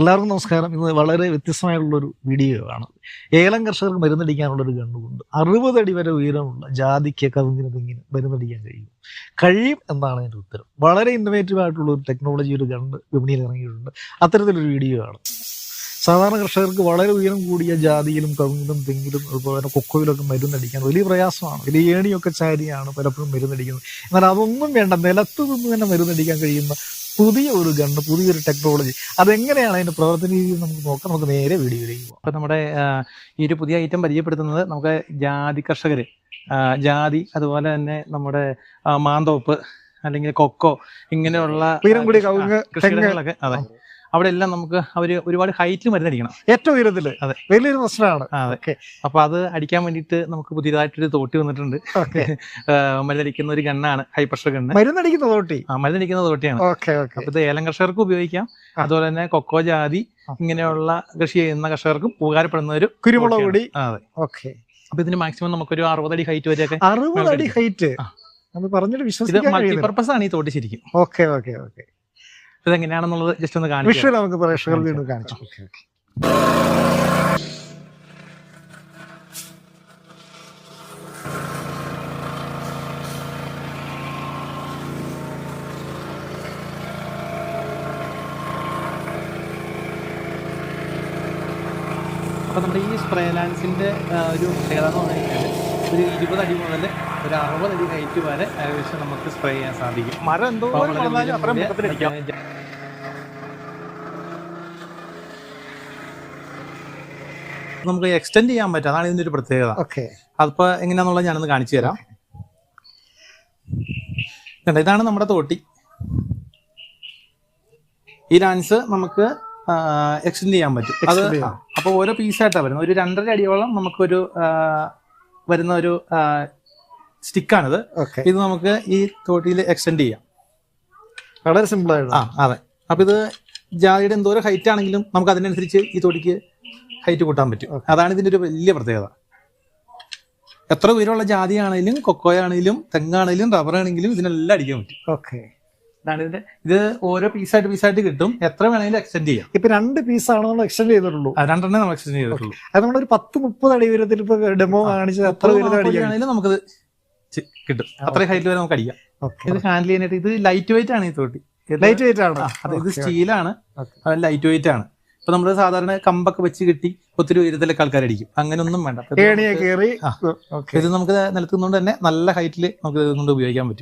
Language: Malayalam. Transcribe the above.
എല്ലാവർക്കും നമസ്കാരം. ഇന്ന് വളരെ വ്യത്യസ്തമായിട്ടുള്ളൊരു വീഡിയോ ആണ്. ഏലം കർഷകർക്ക് മരുന്നടിക്കാനുള്ളൊരു ഗണ്ണുകൊണ്ട് അറുപത് അടി വരെ ഉയരമുള്ള ജാതിക്ക് കവുങ്ങിന് തെങ്ങിന് മരുന്നടിക്കാൻ കഴിയും. കഴിയും എന്നാണ് എന്റെ ഉത്തരം. വളരെ ഇന്നോവേറ്റീവ് ആയിട്ടുള്ള ഒരു ടെക്നോളജി ഒരു ഗണ്ണ് വിപണിയിൽ ഇറങ്ങിയിട്ടുണ്ട്. അത്തരത്തിലൊരു വീഡിയോ ആണ്. സാധാരണ കർഷകർക്ക് വളരെ ഉയരം കൂടിയ ജാതിയിലും കവുങ്ങിലും തെങ്ങിലും അതുപോലെ തന്നെ കൊക്കോയിലൊക്കെ മരുന്നടിക്കാൻ വലിയ പ്രയാസമാണ്. വലിയ ഏണിയൊക്കെ ചാരിയാണ് പലപ്പോഴും മരുന്നടിക്കുന്നത്. എന്നാൽ അതൊന്നും വേണ്ട. നിലത്ത് നിന്ന് തന്നെ മരുന്നടിക്കാൻ കഴിയുന്ന പുതിയ ഒരു ഗണ്ണ് പുതിയൊരു ടെക്നോളജി അതെങ്ങനെയാണ് അതിന്റെ പ്രവർത്തന രീതി നമുക്ക് നോക്കാം. നമുക്ക് നേരെ വീഡിയോയിലേക്ക് പോകാം. അപ്പൊ നമ്മുടെ ഈ ഒരു പുതിയ ഐറ്റം പരിചയപ്പെടുത്തുന്നത് നമുക്ക് ജാതി കർഷകര്. ജാതി അതുപോലെ തന്നെ നമ്മുടെ മാന്തോപ്പ് അല്ലെങ്കിൽ കൊക്കോ ഇങ്ങനെയുള്ള കൃഷികളൊക്കെ അതെ. അവിടെ എല്ലാം നമുക്ക് അവർ ഒരുപാട് ഹൈറ്റിൽ മരുന്നടിക്കണം ഏറ്റവും ഉയരത്തിൽ അതെ. വലിയൊരു പ്രശ്നമാണ്. അതെ. അപ്പൊ അത് അടിക്കാൻ വേണ്ടിയിട്ട് നമുക്ക് പുതിയതായിട്ടൊരു തോട്ടി വന്നിട്ടുണ്ട്. മരുന്നടിക്കുന്ന ഒരു ഗണ്ണാണ് ഹൈ പ്രഷർ ഗണ്ണ്. മരുന്നടിക്കുന്ന തോട്ടി? ആ മരുന്നടിക്കുന്ന തോട്ടിയാണ്. അപ്പൊ ഇത് ഏലം കർഷകർക്ക് ഉപയോഗിക്കാം. അതുപോലെ തന്നെ കൊക്കോ ജാതി ഇങ്ങനെയുള്ള കൃഷി ചെയ്യുന്ന കർഷകർക്കും ഉപകാരപ്പെടുന്ന ഒരു കുരുമുളക്. പൊടി? അതെ. ഓക്കെ. അപ്പൊ ഇതിന് മാക്സിമം നമുക്കൊരു അറുപതടി ഹൈറ്റ് വരെയൊക്കെ അറുപത് അടി ഹൈറ്റ് നമ്മൾ പറഞ്ഞിട്ട് വിശ്വസിക്കാൻ പർപ്പസ് ആണ് ഈ തോട്ടി ശരിക്കും. Okay okay okay. ഇത് എങ്ങനെയാണെന്നുള്ളത് ജസ്റ്റ് ഒന്ന് കാണിച്ചു വിഷ്വൽ നമുക്ക് പ്രേക്ഷകർ വീണ്ടും കാണിച്ചു ഓക്കെ ഓക്കെ അപ്പൊ നമ്മുടെ ഈ സ്പ്രേ ലാൻസിന്റെ ഒരു പ്രത്യേകത എന്ന് പറഞ്ഞു കഴിഞ്ഞാൽ ഒരു ഇരുപത് അടി മുതൽ ഒരു അറുപത് അടി ഹൈറ്റ് വരെ ഏകദേശം നമുക്ക് സ്പ്രേ ചെയ്യാൻ സാധിക്കും. മരം എന്തോ അത്രയും നമുക്ക് എക്സ്റ്റെൻഡ് ചെയ്യാൻ പറ്റും. അതാണ് ഇതിന്റെ ഒരു പ്രത്യേകത. ഓക്കെ അതിപ്പോ എങ്ങനെയാന്നുള്ളത് ഞാനൊന്ന് കാണിച്ചു തരാം. കണ്ടോ, ഇതാണ് നമ്മുടെ തോട്ടി. ഈ റാൻസ് നമുക്ക് എക്സ്റ്റെൻഡ് ചെയ്യാൻ പറ്റും. അത് Extend ചെയ്യാം. അപ്പൊ ഓരോ പീസായിട്ടാണ് വരുന്നത്. ഒരു രണ്ടര അടിയോളം നമുക്കൊരു വരുന്ന ഒരു സ്റ്റിക്കാണിത്. ഇത് നമുക്ക് ഈ തോട്ടിയിൽ എക്സ്റ്റെൻഡ് ചെയ്യാം. വളരെ സിമ്പിൾ ആയിട്ട് ആ അതെ. അപ്പോൾ ഇത് ജാതിയുടെ എന്തോരം ഹൈറ്റ് ആണെങ്കിലും നമുക്ക് അതിനനുസരിച്ച് ഈ തോട്ടിക്ക് ഹൈറ്റ് കൂട്ടാൻ പറ്റും. അതാണ് ഇതിന്റെ ഒരു വലിയ പ്രത്യേകത. എത്ര ഉയരമുള്ള ജാതിയാണെങ്കിലും കൊക്കോയാണെങ്കിലും തെങ്ങാണെങ്കിലും റബ്ബർ ആണെങ്കിലും ഇതിനെല്ലാം അടിക്കാൻ പറ്റും. ഓക്കെ. ഇതാണ് ഇതിന്റെ ഇത് ഓരോ പീസായിട്ട് പീസായിട്ട് കിട്ടും. എത്ര വേണമെങ്കിലും എക്സ്റ്റെൻഡ് ചെയ്യാം. ഇപ്പൊ രണ്ട് പീസാണ് നമ്മൾ എക്സ്റ്റെൻഡ് ചെയ്തിട്ടുള്ളൂ. രണ്ടെണ്ണേ നമ്മൾ എക്സ്റ്റെൻഡ് ചെയ്തിട്ടുള്ളൂ. അത് നമ്മളൊരു പത്ത് മുപ്പത് അടി ഉയരത്തിൽ ഇപ്പൊ ഡെമോ കാണിച്ചത് എത്ര ഉയരത്തിൽ അടിക്കുകയാണെങ്കിലും നാൽപ്പത് കിട്ടും. അത്രയും ഹൈറ്റ് വരെ നമുക്ക് അടിക്കാം. ഇത് ഹാൻഡിൽ ചെയ്യാനായിട്ട് ഇത് ലൈറ്റ് വെയിറ്റ് ആണ് ഈ തോട്ടി. ലൈറ്റ് വെയിറ്റ് ആണ്? അത് ഇത് സ്റ്റീലാണ്. അത് ലൈറ്റ് വെയിറ്റ് ആണ്. ഇപ്പൊ നമ്മൾ സാധാരണ കമ്പൊക്കെ വെച്ച് കിട്ടി ഒത്തിരി ഉയരത്തിലൊക്കെ ആൾക്കാർ അടിക്കും. അങ്ങനെ ഒന്നും വേണ്ട ഇത് നമുക്ക് നിലത്തുന്നോണ്ട് ഇത് നമുക്ക് നിലത്ത് തന്നെ നല്ല ഹൈറ്റിൽ നമുക്ക് ഇതുകൊണ്ട് ഉപയോഗിക്കാൻ പറ്റും.